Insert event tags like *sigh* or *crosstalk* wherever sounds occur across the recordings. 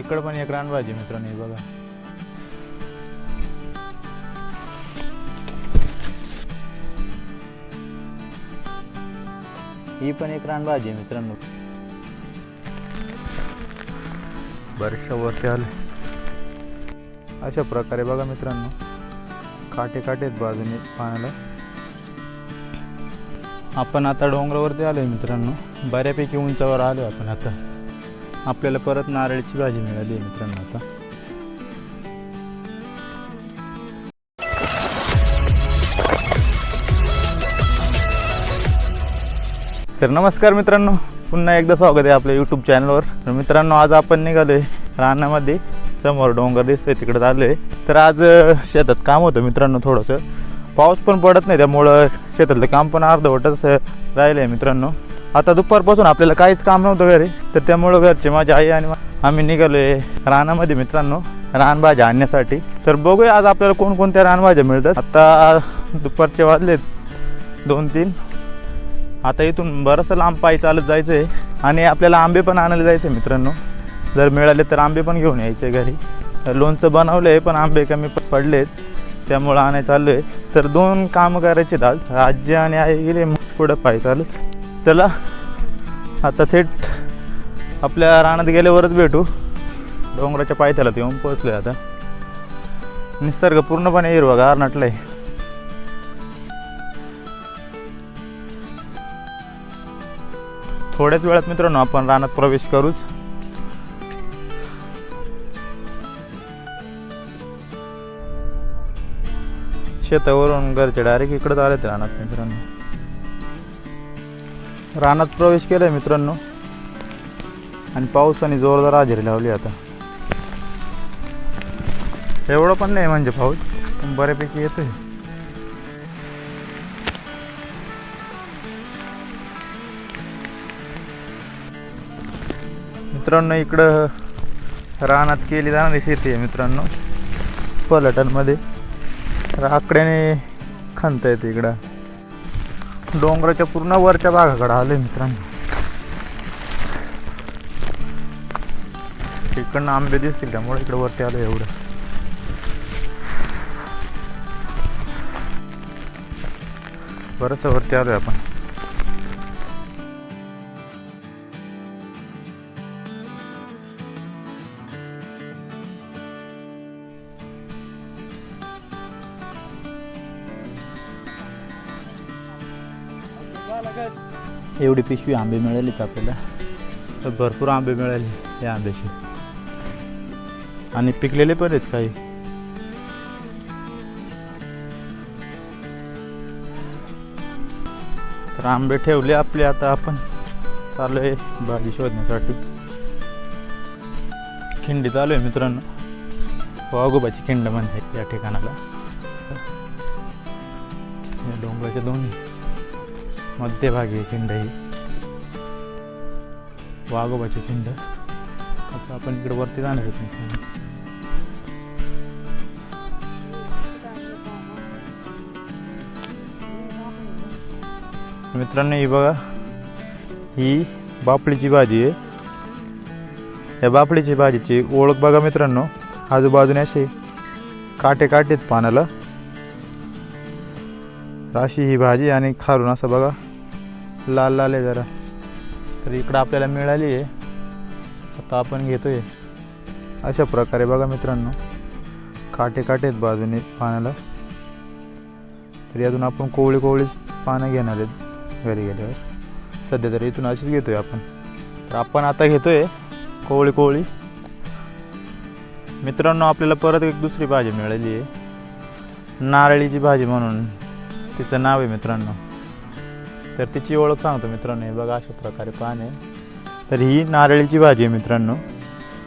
इकडं पण एक रानभाजी मित्रांनो हे बघा. ही पण एक रानभाजी आहे मित्रांनो. बऱ्याचशा वरती आले. अशा प्रकारे बघा मित्रांनो काटे काटे आहेत बाजूने पाण्याला. आपण आता डोंगरावरती आलोय मित्रांनो. बऱ्यापैकी उंचावर आलो आपण आता. आपल्याला परत नारळीची भाजी मिळाली आहे मित्रांनो आता. तर नमस्कार मित्रांनो पुन्हा एकदा स्वागत आहे आपल्या यूट्यूब चॅनलवर तर मित्रांनो आज आपण निघालोय रानामध्ये. समोर डोंगर दिसतोय तिकडे आलोय तर आज शेतात काम होतं मित्रांनो थोडंसं. पाऊस पण पडत नाही त्यामुळं शेतातलं काम पण अर्धवटच राहिलं राहिलंय मित्रांनो. आता दुपारपासून आपल्याला काहीच काम नव्हतं घरी. तर त्यामुळं घरचे माझी आई आणि आम्ही आम्ही निघालोय रानामध्ये मित्रांनो रानभाज्या आणण्यासाठी. तर बघूया आज आपल्याला कोणकोणत्या रानभाज्या मिळतात. आता दुपारचे वाजलेत दोन तीन आता इथून बरंचसं लांब पायी चालत जायचं आहे आणि आपल्याला आंबे पण आणायला जायचे मित्रांनो. जर मिळाले तर आंबे पण घेऊन यायचे घरी. लोणचं बनवलं आहे पण आंबे कमी पडलेत. त्यामुळं आणायला चाललो आहे तर दोन कामं करायचे आहेत आज राज्य आणि आई गेले मग पुढं पायी चालत चला आता थेट आपल्या रानात गेल्यावरच भेटू. डोंगराच्या पायथ्याला येऊन पोहोचलोय आता. निसर्ग पूर्णपणे हिरवागार नटलाय. थोड्याच वेळात मित्रांनो आपण रानात प्रवेश करूच. शेतावरून घरचे डायरेक्ट इकडंच आलेत रानात मित्रांनो. रानात प्रवेश केलाय मित्रांनो. आणि पावसाने जोरदार हजेरी लावली आता. एवढं पण नाही म्हणजे पाऊस पण बऱ्यापैकी येतोय. मित्रांनो इकडं रानात केली जाणारी शेती आहे मित्रांनो. पलटणमध्ये आकड्याने खणता येते इकडं. डोंगराच्या पूर्ण वरच्या भागाकडे आलोय मित्रांनो. इकडनं आंबे दिसतील त्यामुळे इकडे वरती आलो एवढं. बरंच वरती आलोय आपण. एवढी पिशवी आंबे मिळालीत आपल्याला. तर भरपूर आंबे मिळाले या आंब्याचे. आणि पिकलेले पण आहेत काही. तर आंबे ठेवले आपले आता आपण. चालू आहे भाजी शोधण्यासाठी. खिंडी चालू आहे मित्रांनो. वाघोबाची खिंड म्हणते या ठिकाणाला. डोंगराच्या दोन्ही. मध्यभागी आहे खिंड ही. वाघोबाची खिंड. आता आपण इकडे वरती जाणार आहेत मित्रांनो. मित्रांनो ही बघा ही बापडीची भाजी आहे. या बापडीची भाजीची ओळख बघा मित्रांनो आजूबाजूने असे काटे काटेत पाण्याला राशी ही भाजी आणि खारून असं बघा. लाल लाल आहे जरा. तर इकडं आपल्याला मिळाली आहे. आता आपण घेतोय. अशा प्रकारे बघा मित्रांनो. काटे काटे आहेत बाजूने पाण्याला. तर यातून आपण कोवळी कोवळीच पानं घेणार आहेत घरी गेल्यावर. सध्या तर इथून अशीच घेतोय आपण. तर आपण आता घेतोय कोवळी कोवळी. मित्रांनो आपल्याला परत एक दुसरी भाजी मिळाली आहे. नारळीची भाजी म्हणून. तिचं नाव आहे मित्रांनो. तर तिची ओळख सांगतो मित्रांनो. हे बघा अशा प्रकारे पान आहे. तर ही नारळीची भाजी आहे मित्रांनो.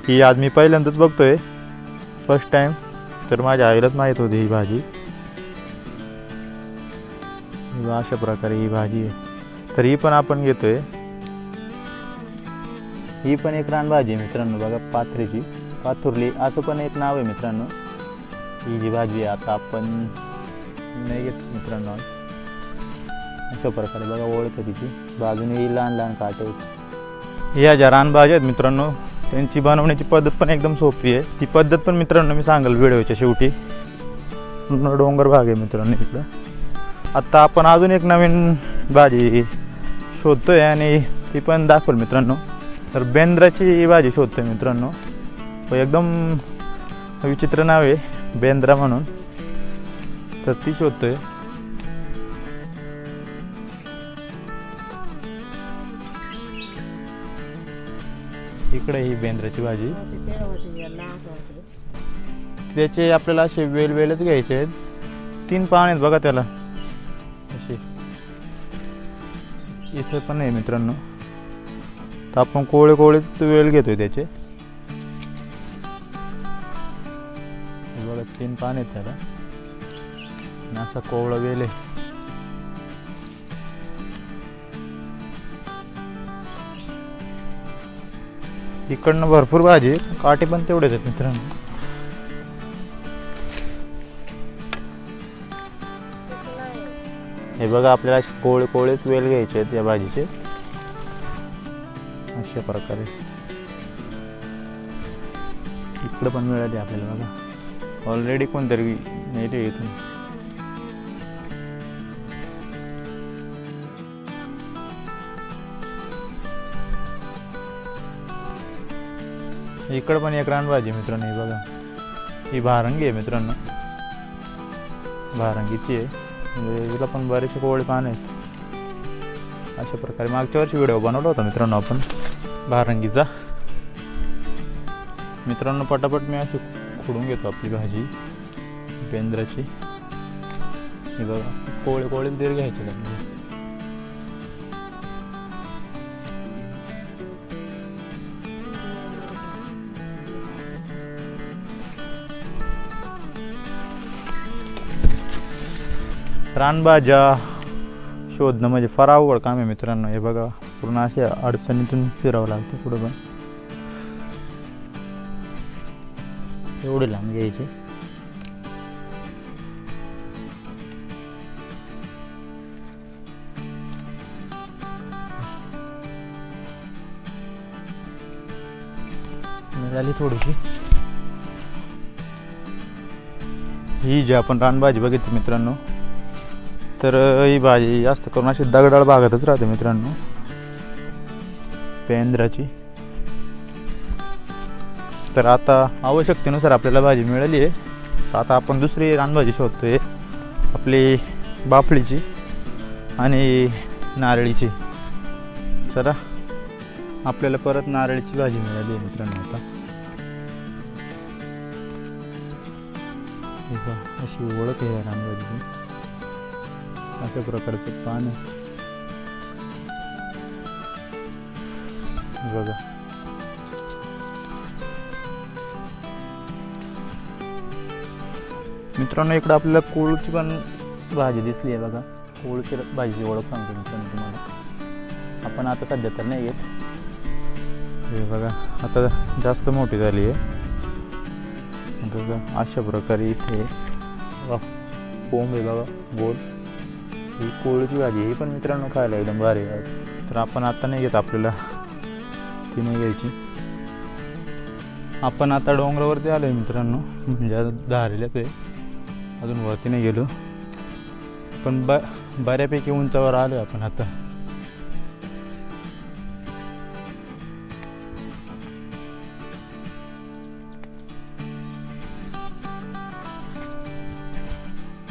ही आज मी पहिल्यांदाच बघतोय. फर्स्ट टाईम तर माझ्या आईलाच माहीत होती ही भाजी. बघा अशा प्रकारे ही भाजी आहे. तर ही पण आपण घेतोय. ही पण एक रानभाजी आहे मित्रांनो. बघा पाथरीची. पाथुरली असं पण एक नाव आहे मित्रांनो. ही जी भाजी आहे आता आपण नाही घेत मित्रांनो. आज. अशा प्रकारे बघा ओळख आहे तिची. बाजूने लहान लहान काटे आहेत. या ज्या रानभाज्या आहेत मित्रांनो त्यांची बनवण्याची पद्धत पण एकदम सोपी आहे. ती पद्धत पण मित्रांनो मी सांगेल व्हिडिओच्या शेवटी. पूर्ण डोंगर भाग आहे मित्रांनो इकडं आत्ता आपण अजून एक नवीन भाजी शोधतोय आणि ती पण दाखवल मित्रांनो. तर बेंद्राची भाजी शोधतोय मित्रांनो. एकदम विचित्र नाव आहे बेंद्रा म्हणून. तर ती शोधतोय. इकडे ही बेंद्राची भाजी. त्याचे आपल्याला असे वेल वेलच घ्यायचे आहेत. तीन पान आहेत बघा त्याला. असे इथे पण आहे मित्रांनो. तर आपण कोवळे कोवळेच वेल घेतोय त्याचे. बघा तीन पान आहेत त्याला. असा कोवळा वेल आहे. इकडनं भरपूर भाजी आहे, काटे पण तेवढेच आहेत मित्रांनो. हे बघा आपल्याला असे कोळेच वेल घ्यायचे आहेत या भाजीचे. अशा प्रकारे. इकडं पण मिळाले आपल्याला बघा. ऑलरेडी कोणतरी नेले इथून. इकडं पण एक रानभाजी मित्रांनो ही बघा. ही भारंगी आहे मित्रांनो. भारंगीची आहे. म्हणजे हिला पण बरेचसे कोवळे पान आहेत. अशा प्रकारे मागच्या वर्षी व्हिडिओ बनवला होता मित्रांनो आपण. भारंगीचा. मित्रांनो पटापट मी अशी खुडून घेतो आपली भाजी. बेंद्राची. हे बघा. कोवळे कोवळे दीर घ्यायचे रानभाज्या शोधणं म्हणजे फार अवघड काम आहे मित्रांनो. हे बघा पूर्ण अशा अडचणीतून फिरावं लागतं पुढं पण. एवढे लांब घ्यायचे. झाली थोडीशी. ही जी आपण रानभाजी बघितली मित्रांनो तर ही भाजी जास्त करून अशी दगडाळ भागातच राहते मित्रांनो. पेंद्राची. तर आता आवश्यकतेनुसार आपल्याला भाजी मिळाली आहे. तर आता आपण दुसरी रानभाजी शोधतोय. आपली बाफळीची आणि नारळीची. चला आपल्याला परत नारळीची भाजी मिळाली आहे मित्रांनो आता. अशी ओळख आहे रानभाजीची. अशा प्रकारचं पान आहे. बघा. मित्रांनो इकडं आपल्याला कोळची पण भाजी दिसली आहे बघा. कोळची भाजीची ओळख सांगतो मित्रांनो तुम्हाला. आपण आता सध्या तर नाही येत. हे बघा आता जास्त मोठी झाली आहे. बघा अशा प्रकारे इथे कोंब आहे बघा गोल. ही कोळीची भाजी आहे. ही पण मित्रांनो खायला एकदम भारी आहे. तर आपण आता नाही घेत आपल्याला. ती नाही घ्यायची. आपण आता डोंगरावरती आलो आहे मित्रांनो. म्हणजे धारेलाच आहे. अजून वरती नाही गेलो. पण ब बऱ्यापैकी उंचावर आलो आहे आपण आता.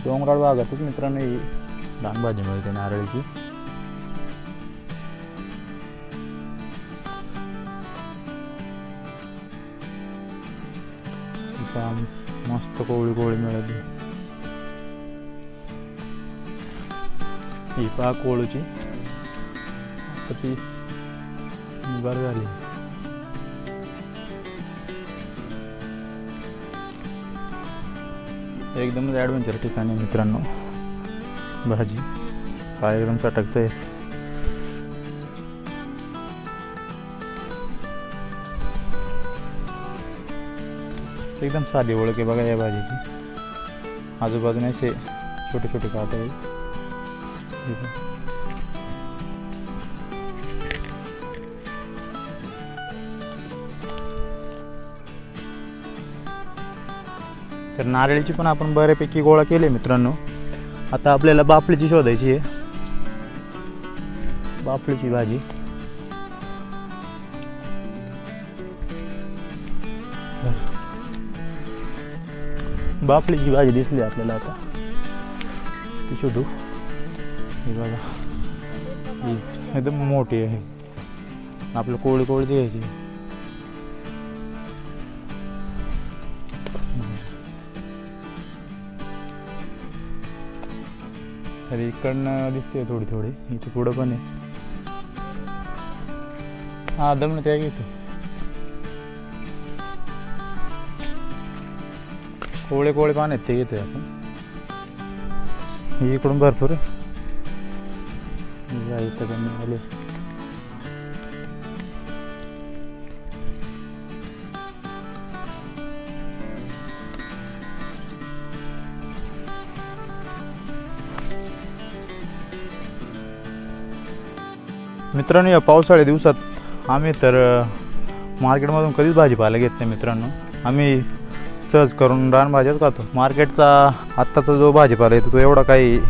डोंगराळ भागातच मित्रांनो भाजी मिळते नारळीची. मस्त कोवळी कोवळी मिळाली ही पहा कोळूची. ती बरं झाली. एकदमच ॲडव्हेंचर ठिकाणी आहे मित्रांनो. भाजी. काय एकदम चटकते एकदम साधी ओळखे बघा या भाजीची. आजूबाजूने असे छोटे छोटे काट आहे तर नारळीची पण आपण बऱ्यापैकी गोळा केले मित्रांनो. आता आपल्याला बापलीची शोधायची आहे. बापलीची भाजी. बापलीची भाजी दिसली आपल्याला आता. ती शोधू. हे एकदम मोठी आहे. आपलं कोळी कोळीची घ्यायची. अरे इकडनं दिसते थोडी थोडी. इथे पुढं पण आहे. हा दमन त्या घेतो कोवळे कोवळे पान आहेत ते घेतोय आपण. इकडून भरपूर आहे. या इथं पण आले. मित्रांनो या पावसाळ्या दिवसात आम्ही तर मार्केटमधून कधीच भाजीपाला घेत नाही मित्रांनो. आम्ही सहज करून रानभाज्याच खातो. मार्केटचा आत्ताचा जो भाजीपाला येतो तो एवढा काही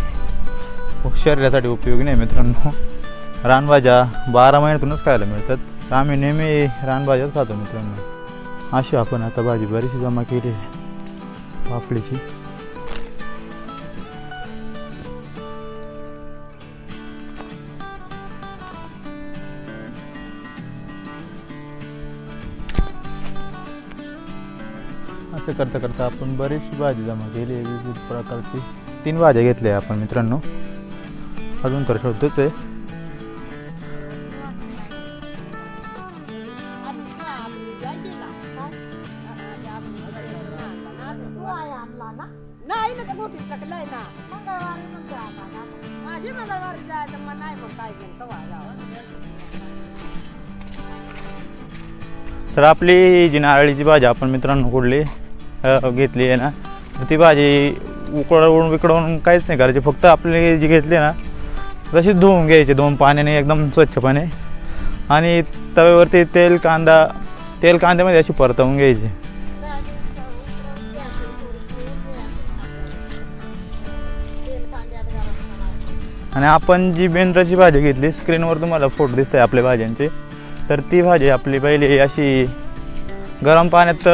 शरीरासाठी उपयोगी नाही मित्रांनो. रानभाज्या बारा महिन्यातूनच खायला मिळतात. तर आम्ही नेहमी रानभाज्याच खातो मित्रांनो. अशी आपण आता भाजी बरीचशी जमा केली आहे. पापडीची. असं करता करता आपण बरीचशी भाजी जमा केली आहे. विविध प्रकारची. तीन भाज्या घेतल्या आपण मित्रांनो. अजून तर शोधतोच आहे. तर आपली जी नारळीची भाजी आपण मित्रांनो कुठली? घेतली आहे ना तर ती भाजी उकडवून विकडवून काहीच नाही करायची. फक्त आपली जी घेतली ना तशीच धुवून घ्यायची दोन पाण्याने एकदम स्वच्छपणे. आणि तव्यावरती तेल कांदा तेल कांद्यामध्ये अशी परतवून घ्यायची. आणि आपण जी बेंद्राची भाजी घेतली स्क्रीनवर तुम्हाला फोटो दिसत आहे आपल्या भाज्यांचे. तर ती भाजी आपली पहिली अशी गरम पाण्यात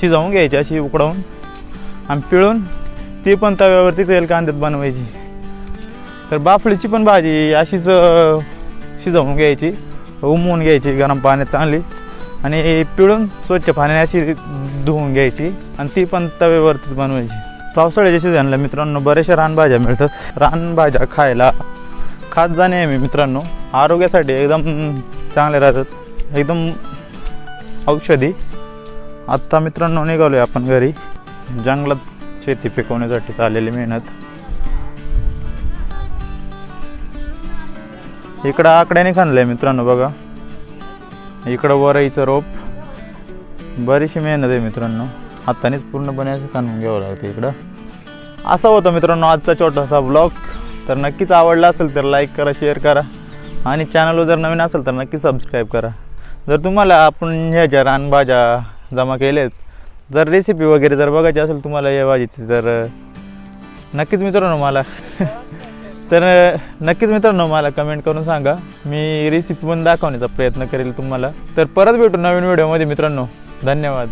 शिजवून घ्यायची अशी उकडवून आणि पिळून ती पण तव्यावरती तेल कांद्यात बनवायची. तर बाफळीची पण भाजी अशीच शिजवून घ्यायची उमवून घ्यायची गरम पाण्यात चांगली आणि पिळून स्वच्छ पाण्याने अशी धुवून घ्यायची आणि ती पण तव्यावरतीच बनवायची. पावसाळ्याच्या सीझनला मित्रांनो बऱ्याचशा रानभाज्या मिळतात. रानभाज्या खायला खात जाणे मी मित्रांनो. आरोग्यासाठी एकदम चांगले राहतात. एकदम औषधी आत्ता मित्रांनो निघालो आहे आपण घरी. जंगलात शेती पिकवण्यासाठी चाललेली मेहनत. इकडं आकड्याने खाणलं आहे मित्रांनो बघा. इकडं वरईचं रोप. बरीचशी मेहनत आहे मित्रांनो. हातानेच पूर्णपणे असं काढून घ्यावं लागतं इकडं. असा होता मित्रांनो आजचा छोटासा ब्लॉग तर नक्कीच आवडला असेल तर लाईक करा शेअर करा. आणि चॅनलवर जर नवीन असेल तर नक्की सबस्क्राईब करा. जर तुम्हाला आपण ह्या ज्या रानभाज्या जमा केले आहेत जर रेसिपी वगैरे जर बघायची असेल तुम्हाला या भाजीची तर नक्कीच मित्रांनो मला *laughs* तर नक्कीच मित्रांनो मला कमेंट करून सांगा. मी रेसिपी पण दाखवण्याचा प्रयत्न करेल तुम्हाला. तर परत भेटू नवीन व्हिडिओमध्ये मित्रांनो. धन्यवाद.